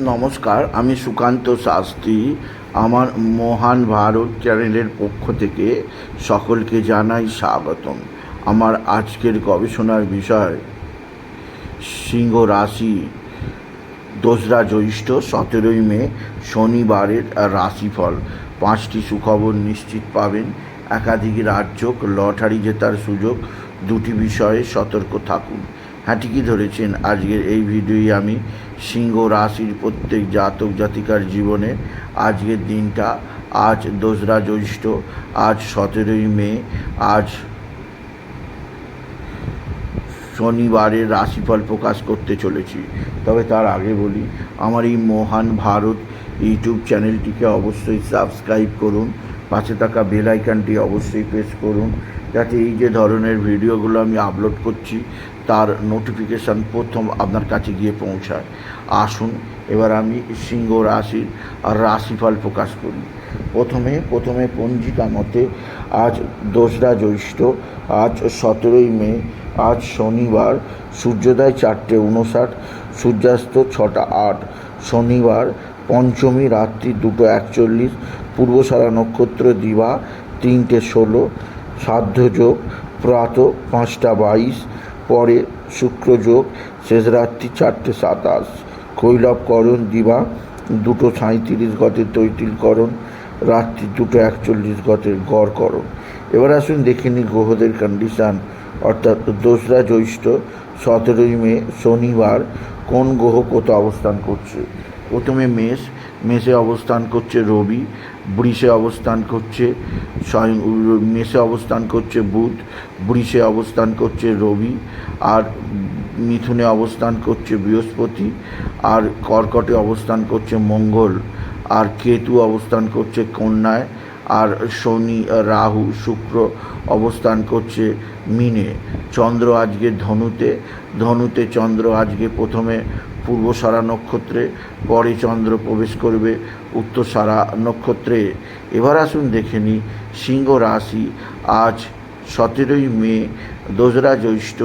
নমস্কার, আমি সুকান্ত শাস্ত্রী, আমার মহান ভারত চ্যানেলের পক্ষ থেকে সকলকে জানাই স্বাগতম। আমার আজকের গবেষণার বিষয়, সিংহ রাশি, দোসরা জ্যৈষ্ঠ সতেরোই মে, শনিবারের রাশিফল। পাঁচটি সুখবর নিশ্চিত পাবেন। একাধিক রাজ্য লটারি জেতার সুযোগ। দুটি বিষয়ে সতর্ক থাকুন। ঠিকই ধরেছেন। আজকের এই ভিডিওই আমি সিংহ রাশির প্রত্যেক জাতক জাতিকার জীবনে আজকের দিনটা। আজ দোসরা জ্যৈষ্ঠ, আজ সতেরোই মে, আজ শনিবারের রাশিফল প্রকাশ করতে চলেছি। তবে তার আগে বলি, আমার এই মহান ভারত ইউটিউব চ্যানেলটিকে অবশ্যই সাবস্ক্রাইব করুন, পাশে থাকা বেল আইকনটি অবশ্যই প্রেস করুন, যাতে এই যে ধরনের ভিডিওগুলো আমি আপলোড করছি তার নোটিফিকেশান প্রথম আপনার কাছে গিয়ে পৌঁছায়। আসুন, এবার আমি সিংহ রাশির রাশিফল প্রকাশ করি। প্রথমে প্রথমে পঞ্জিকা মতে আজ দোসরা জ্যৈষ্ঠ, আজ সতেরোই মে, আজ শনিবার, সূর্যোদয় চারটে উনষাট সূর্যাস্ত ছটা আট, শনিবার পঞ্চমী রাত্রি দুটো একচল্লিশ পূর্বসারা নক্ষত্র দিবা তিনটে ষোলো, সাধ্যযোগ, প্রাত পাঁচটা বাইশ পরে শুক্রযোগ শেষ রাত্রি চারটে সাতাশ। কৈলবকরণ দিবা, দুটো সাঁত্রিশ গতের তৈতিলকরণ রাত্রি দুটো একচল্লিশ গতের গড়করণ এবার আসুন দেখে নিই গ্রহদের কন্ডিশান অর্থাৎ দোসরা জ্যৈষ্ঠ, সতেরোই মে, শনিবার কোন গ্রহ কোথাও অবস্থান করছে? প্রথমে মেষ মেষে অবস্থান করছে রবি বৃষে অবস্থান করছে স্বয়ং মেষে অবস্থান করছে বুধ বৃষে অবস্থান করছে রবি আর মিথুনে অবস্থান করছে বৃহস্পতি আর কর্কটে অবস্থান করছে মঙ্গল আর কেতু অবস্থান করছে কন্যায় আর শনি, রাহু, শুক্র অবস্থান করছে মিনে। চন্দ্র আজকে ধনুতে ধনুতে চন্দ্র আজকে প্রথমে পূর্বসারা নক্ষত্রে, পরে চন্দ্র প্রবেশ করবে উত্তরসারা নক্ষত্রে। এবার আসুন দেখে নিই, সিংহ রাশি, আজ সতেরোই মে, দোসরা জ্যৈষ্ঠ,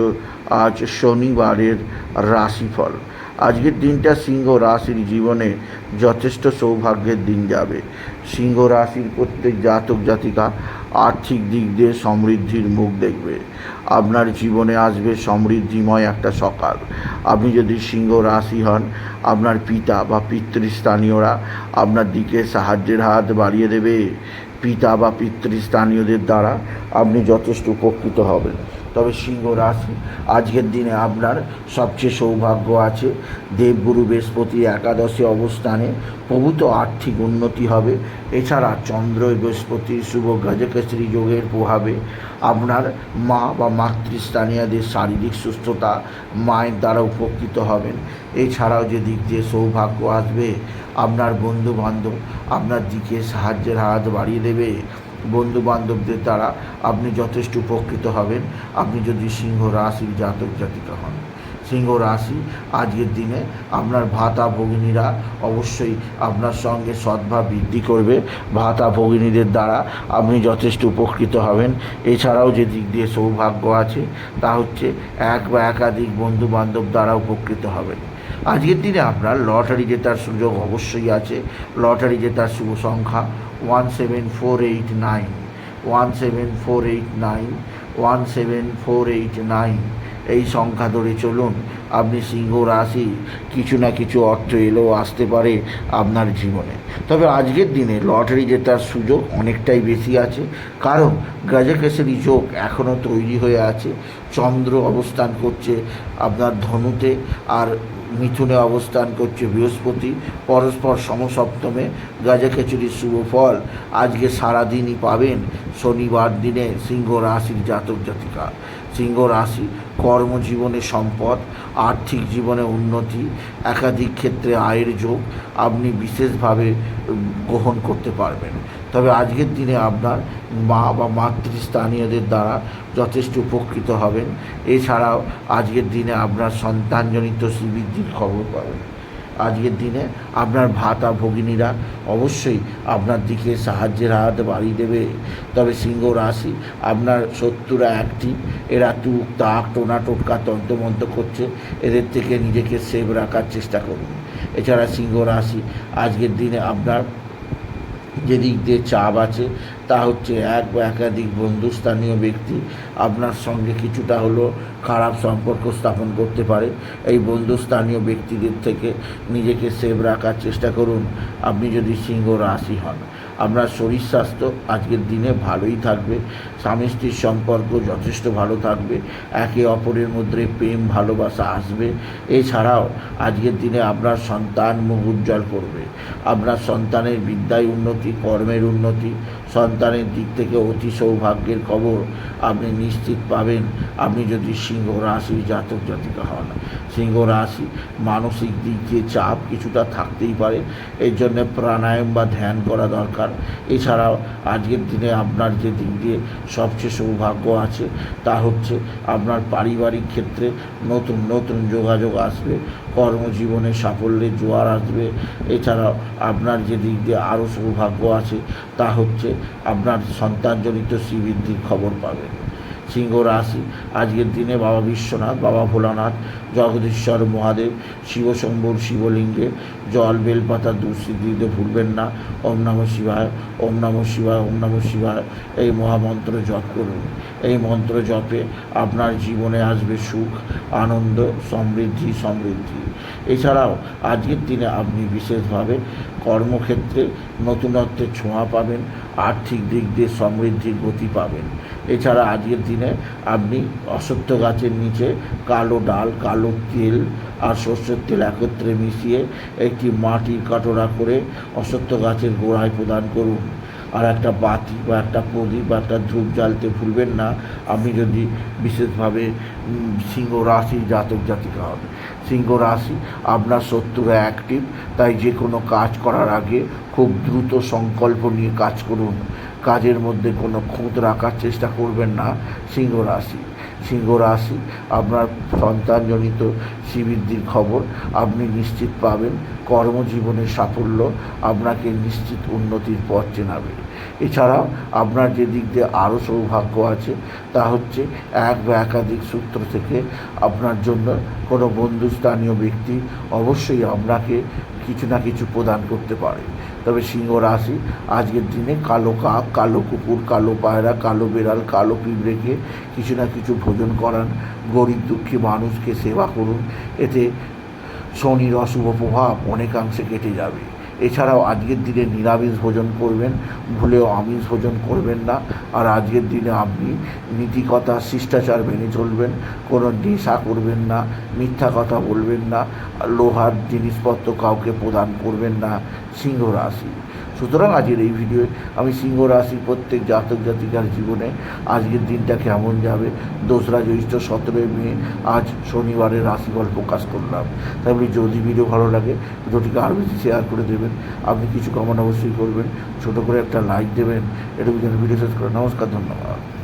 আজ শনিবারের রাশিফল। আজকের দিনটা সিংহ রাশির জীবনে যথেষ্ট সৌভাগ্যের দিন যাবে। সিংহ রাশির প্রত্যেক জাতক জাতিকা আর্থিক দিক দিয়ে সমৃদ্ধির মুখ দেখবে। আপনার জীবনে আসবে সমৃদ্ধিময় একটা সকাল। আপনি যদি সিংহ রাশি হন, আপনার পিতা বা পিতৃস্থানীয়রা আপনার দিকে সাহায্যের হাত বাড়িয়ে দেবে। পিতা বা পিতৃস্থানীয়দের দ্বারা আপনি যথেষ্ট উপকৃত হবেন। তবে সিংহ রাশি, আজকের দিনে আপনার সবচেয়ে সৌভাগ্য আছে। দেবগুরু বৃহস্পতি একাদশী অবস্থানে প্রভূত আর্থিক উন্নতি হবে। এছাড়া চন্দ্র বৃহস্পতির শুভ গজকেশরী যোগের প্রভাবে আপনার মা বা মাতৃস্থানীয়দের শারীরিক সুস্থতা মায়ের দ্বারা উপকৃত হবেন। এছাড়াও যে দিক দিয়ে সৌভাগ্য আসবে আপনার বন্ধু বান্ধব আপনার দিকে সাহায্যের হাত বাড়িয়ে দেবে। বন্ধু বান্ধবদের দ্বারা আপনি যথেষ্ট উপকৃত হবেন। আপনি যদি সিংহ রাশির জাতক জাতিকা হন। সিংহ রাশি আজকের দিনে আপনার ভাতা ভগিনীরা অবশ্যই আপনার সঙ্গে সদ্ভাব বৃদ্ধি করবে। ভাতা ভগিনীদের দ্বারা আপনি যথেষ্ট উপকৃত হবেন। এছাড়াও যে দিক দিয়ে সৌভাগ্য আছে, তা হচ্ছে এক বা একাধিক বন্ধু বান্ধব দ্বারা উপকৃত হবেন। আজকের দিনে আপনার লটারি জেতার সুযোগ অবশ্যই আছে। লটারি জেতার শুভ সংখ্যা one seven four eight nine, one seven four eight nine, one seven four eight nine. এই সংখ্যা ধরে চলুন, আপনি সিংহ রাশি, কিছু না কিছু অর্থ এলেও আসতে পারে আপনার জীবনে। তবে আজকের দিনে লটারি জেতার সুযোগ অনেকটাই বেশি আছে, কারণ গাজাকেশরী যোগ এখনও তৈরি হয়ে আছে। চন্দ্র অবস্থান করছে আপনার ধনুতে, আর মিথুনে অবস্থান করছে বৃহস্পতি, পরস্পর সমসপ্তমে গাজা খিচুড়ির শুভ ফল। আজকে সারাদিনই পাবেন শনিবার দিনে সিংহ রাশির জাতক জাতিকা। সিংহ রাশি, কর্মজীবনে সম্পদ, আর্থিক জীবনে উন্নতি, একাধিক ক্ষেত্রে আয়ের যোগ আপনি বিশেষভাবে গ্রহণ করতে পারবেন। তবে আজকের দিনে আপনার মা বা মাতৃস্থানীয়দের দ্বারা যথেষ্ট উপকৃত হবেন। এছাড়াও আজকের দিনে আপনার সন্তানজনিত শ্রীবৃদ্ধির খবর পাবেন। আজকের দিনে। আপনার ভাতা ভগিনীরা অবশ্যই আপনার দিকে সাহায্যের হাত বাড়িয়ে দেবে। তবে সিংহ রাশি, আপনার শত্রুরা অ্যাক্টিভ এরা টুক তাক, টোনা, টোটকা তন্তমন্ত করছে। এদের থেকে নিজেকে সেভ রাখার চেষ্টা করুন। এছাড়া সিংহ রাশি, আজকের দিনে আপনার যে দিক দিয়ে চাপ আছে, তা হচ্ছে এক বা একাধিক বন্ধু স্থানীয় ব্যক্তি আপনার সঙ্গে কিছুটা হলো খারাপ সম্পর্ক স্থাপন করতে পারে। এই বন্ধু স্থানীয় ব্যক্তিদের থেকে নিজেকে সেভ রাখার চেষ্টা করুন। আপনি যদি সিংহ রাশি হন আপনার শরীর স্বাস্থ্য আজকের দিনে ভালোই থাকবে, স্বামী স্ত্রীর সম্পর্ক যথেষ্ট ভালো থাকবে, একে অপরের মধ্যে প্রেম, ভালোবাসা আসবে। এছাড়াও আজকের দিনে আপনার সন্তান মুখ উজ্জ্বল করবে। আপনার সন্তানের বিদ্যায় উন্নতি, কর্মের উন্নতি সন্তানের দিক থেকে অতি সৌভাগ্যের খবর আপনি নিশ্চিত পাবেন। আপনি যদি সিংহ রাশি জাতক জাতিকা হন, সিংহ রাশি মানসিক দিক দিয়ে চাপ কিছুটা থাকতেই পারে। এর জন্য প্রাণায়াম বা ধ্যান করা দরকার। এছাড়াও আজকের দিনে আপনার যে দিক দিয়ে সবচেয়ে সৌভাগ্য আছে, তা হচ্ছে আপনার পারিবারিক ক্ষেত্রে নতুন নতুন যোগাযোগ আসবে। কর্মজীবনে সাফল্যের জোয়ার আসবে। এছাড়াও আপনার যে দিক দিয়ে আরও সৌভাগ্য আছে, তা হচ্ছে আপনার সন্তানজনিত শ্রীবৃদ্ধির খবর পাবেন। সিংহ রাশি আজকের দিনে বাবা বিশ্বনাথ, বাবা ভোলানাথ, জগদীশ্বর মহাদেব, শিবশম্ভুর শিবলিঙ্গে, জল, বেলপাতা দুঃসিদ্ধি দিতে ভুলবেন না। ওম নম শিবায়, ওম নম শিবায়, ওম নম শিবায়। এই মহামন্ত্র জপ করুন। এই মন্ত্র জপে আপনার জীবনে আসবে সুখ, আনন্দ, সমৃদ্ধি সমৃদ্ধি। এছাড়াও আজকের দিনে আপনি বিশেষভাবে কর্মক্ষেত্রে নতুনত্বের ছোঁয়া পাবেন। আর্থিক দিক দিয়ে সমৃদ্ধির গতি পাবেন। এছাড়া আজকের দিনে আপনি অসত্য গাছের নিচে কালো ডাল, কালো তেল আর সর্ষের তেল একত্রে মিশিয়ে একটি মাটির কাটোরা করে অসত্য গাছের গোড়ায় প্রদান করুন। আর একটা বাতি বা একটা প্রদীপ বা একটা ধূপ জ্বালতে ভুলবেন না। আপনি যদি বিশেষভাবে সিংহ রাশি জাতক জাতিকা হন, সিংহ রাশি আপনার শত্রুরা অ্যাক্টিভ তাই যে কোনো কাজ করার আগে খুব দ্রুত সংকল্প নিয়ে কাজ করুন। কাজের মধ্যে কোনো খুঁত রাখার চেষ্টা করবেন না সিংহ রাশি। সিংহ রাশি, আপনার সন্তানজনিত শ্রীবৃদ্ধির খবর, আপনি নিশ্চিত পাবেন কর্মজীবনের সাফল্য আপনাকে নিশ্চিত উন্নতির পথ চেনাবে। এছাড়াও আপনার যে দিক দিয়ে আরও সৌভাগ্য আছে, তা হচ্ছে এক বা একাধিক সূত্র থেকে আপনার জন্য কোনো বন্ধুস্থানীয় ব্যক্তি অবশ্যই আপনাকে কিছু না কিছু প্রদান করতে পারে। তবে সিংহ রাশি, আজকের দিনে কালো কাক, কালো কুকুর, কালো পায়রা, কালো বেড়াল, কালো পিঁপড়েকে কিছু না কিছু ভোজন করান। গরিব দুঃখী মানুষকে সেবা করুন। এতে শনির অশুভ প্রভাব অনেকাংশে কেটে যাবে। এছাড়াও আজকের দিনে নিরামিষ ভোজন করবেন, ভুলেও আমিষ ভোজন করবেন না। আর আজকের দিনে আপনি নীতিকথা, শিষ্টাচার মেনে চলবেন, কোনো নেশা করবেন না, মিথ্যা কথা বলবেন না লোহার জিনিসপত্র কাউকে প্রদান করবেন না, সিংহ রাশি। সুতরাং আজকের এই ভিডিওয়ে আমি সিংহ রাশির প্রত্যেক জাতক জাতিকার জীবনে আজকের দিনটা কেমন যাবে? দোসরা জ্যৈষ্ঠ সতেরোই মে, আজ শনিবারের রাশিফল প্রকাশ করলাম। তাই বলি, যদি ভিডিও ভালো লাগে, ভিডিওটিকে আরও বেশি শেয়ার করে দেবেন। আপনি কিছু কমেন্ট অবশ্যই করবেন। ছোটো করে একটা লাইক দেবেন। এটুকু যেন ভিডিও শেষ করে নমস্কার, ধন্যবাদ।